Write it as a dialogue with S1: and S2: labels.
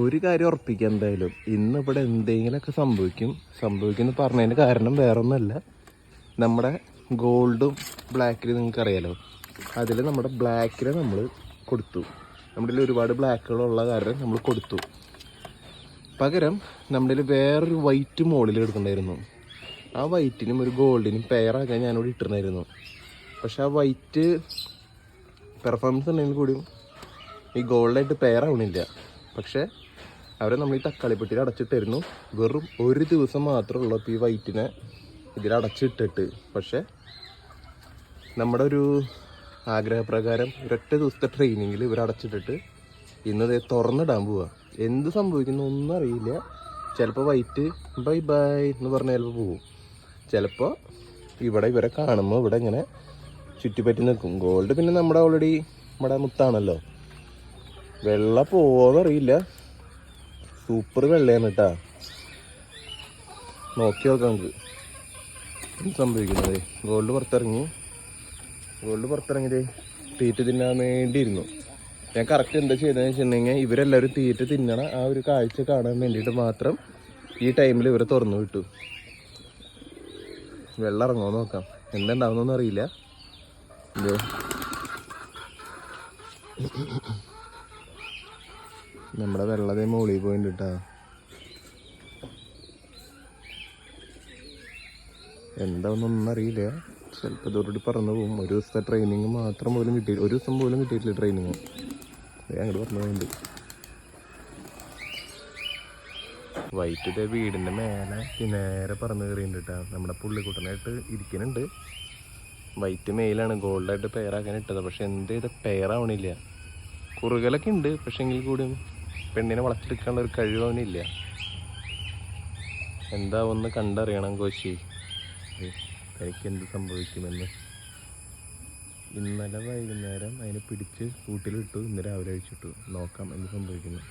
S1: ഒരു കാര്യം ഉറപ്പിക്കുക എന്തായാലും. ഇന്ന് ഇവിടെ എന്തെങ്കിലുമൊക്കെ സംഭവിക്കും. സംഭവിക്കുമെന്ന് പറഞ്ഞതിന് കാരണം വേറൊന്നുമല്ല. നമ്മുടെ ഗോൾഡും ബ്ലാക്കിലും നിങ്ങൾക്ക് അറിയാലോ അതിൽ നമ്മുടെ ബ്ലാക്കിൽ നമ്മൾ കൊടുത്തു. നമ്മുടെ ഒരുപാട് ബ്ലാക്കുകളുള്ള കാരണം നമ്മൾ കൊടുത്തു. പകരം നമ്മുടെ വേറൊരു വൈറ്റ് മോളിൽ എടുക്കണ്ടായിരുന്നു ആ വൈറ്റിനും ഒരു ഗോൾഡിനും പെയറാക്കാൻ ഞാനിവിടെ ഇട്ടിരുന്നായിരുന്നു പക്ഷെ ആ വൈറ്റ് പെർഫോമൻസ് ഉണ്ടെങ്കിൽ കൂടിയും ഈ ഗോൾഡായിട്ട് പെയർ പെയറാവണില്ല പക്ഷേ അവരെ നമ്മൾ ഈ തക്കാളിപ്പെട്ടിയിൽ അടച്ചിട്ടായിരുന്നു വെറും ഒരു ദിവസം മാത്രമേ ഉള്ളൂ ഈ വൈറ്റിനെ ഇതിൽ അടച്ചിട്ടിട്ട്. പക്ഷേ നമ്മുടെ ഒരു ആഗ്രഹപ്രകാരം ഒരൊറ്റ ദിവസത്തെ ട്രെയിനിങ്ങിൽ ഇവർ അടച്ചിട്ടിട്ട് ഇന്ന് ദേ തുറന്നിടാൻ പോവുക എന്ത് സംഭവിക്കുന്നു ഒന്നും അറിയില്ല. ചിലപ്പോൾ വൈറ്റ് ബൈ ബൈ എന്ന് പറഞ്ഞ് ചിലപ്പോൾ പോവും. ചിലപ്പോൾ ഇവിടെ ഇവരെ കാണുമ്പോൾ ഇവിടെ ഇങ്ങനെ ചുറ്റിപ്പറ്റി നിൽക്കും. ഗോൾഡ് പിന്നെ നമ്മുടെ ഓൾറെഡി നമ്മുടെ മുത്താണല്ലോ. വെള്ള പോവോന്നറിയില്ല സൂപ്പർ വെള്ളയാണ് കേട്ടാ നോക്കി നോക്കാം നമുക്ക്. എന്ത് സംഭവിക്കുന്നത് ഗോൾഡ് പുറത്തിറങ്ങി. ഗോൾഡ് പുറത്തിറങ്ങിയത് തീറ്റ തിന്നാൻ വേണ്ടിയിരുന്നു. ഞാൻ കറക്റ്റ് എന്താ ചെയ്തതെന്ന് വെച്ചിട്ടുണ്ടെങ്കിൽ ഇവരെല്ലാവരും തീറ്റ തിന്നണ ആ ഒരു കാഴ്ച കാണാൻ വേണ്ടിയിട്ട് മാത്രം ഈ ടൈമിൽ ഇവരെ തുറന്നു വിട്ടു. വെള്ളം ഇറങ്ങുമോ നോക്കാം. എന്തുണ്ടാവുന്നൊന്നും അറിയില്ല. ഇത്. നമ്മുടെ വെള്ളതേ മുകളിൽ പോയിട്ടുണ്ട് കേട്ടോ എന്താണെന്നൊന്നും അറിയില്ല. ചിലപ്പോൾ ഇതോടുകൂടി പറന്നു പോകും. ഒരു ദിവസത്തെ ട്രെയിനിങ് മാത്രം പോലും കിട്ടി ഒരു ദിവസം പോലും കിട്ടിയിട്ടില്ല ട്രെയിനിങ് അങ്ങോട്ട് പറഞ്ഞു പോകുന്നുണ്ട് വൈറ്റ് വീടിന്റെ മേലെ നേരെ പറന്ന് കയറിയിട്ട് നമ്മുടെ പുള്ളിക്കുട്ടനായിട്ട് ഇരിക്കുന്നുണ്ട്. വൈറ്റ് മെയിലാണ്. ഗോൾഡായിട്ട് പെയറാക്കാൻ ഇട്ടത്. പക്ഷെ എന്ത് ചെയ്ത? പെയറാവണില്ല കുറുകലൊക്കെ ഉണ്ട്. പക്ഷെ എങ്കിൽ കൂടിയും പെണ്ണിനെ വളച്ചെടുക്കാനുള്ള ഒരു കഴിവ് അവനില്ല. എന്താ ഒന്ന് കണ്ടറിയണം കോശി. എനിക്ക് എന്ത് സംഭവിക്കുമെന്ന്. ഇന്നലെ വൈകുന്നേരം അതിനെ പിടിച്ച് കൂട്ടിലിട്ടു ഇന്ന് രാവിലെ അഴിച്ചിട്ടു. നോക്കാം എന്ത് സംഭവിക്കുന്നു.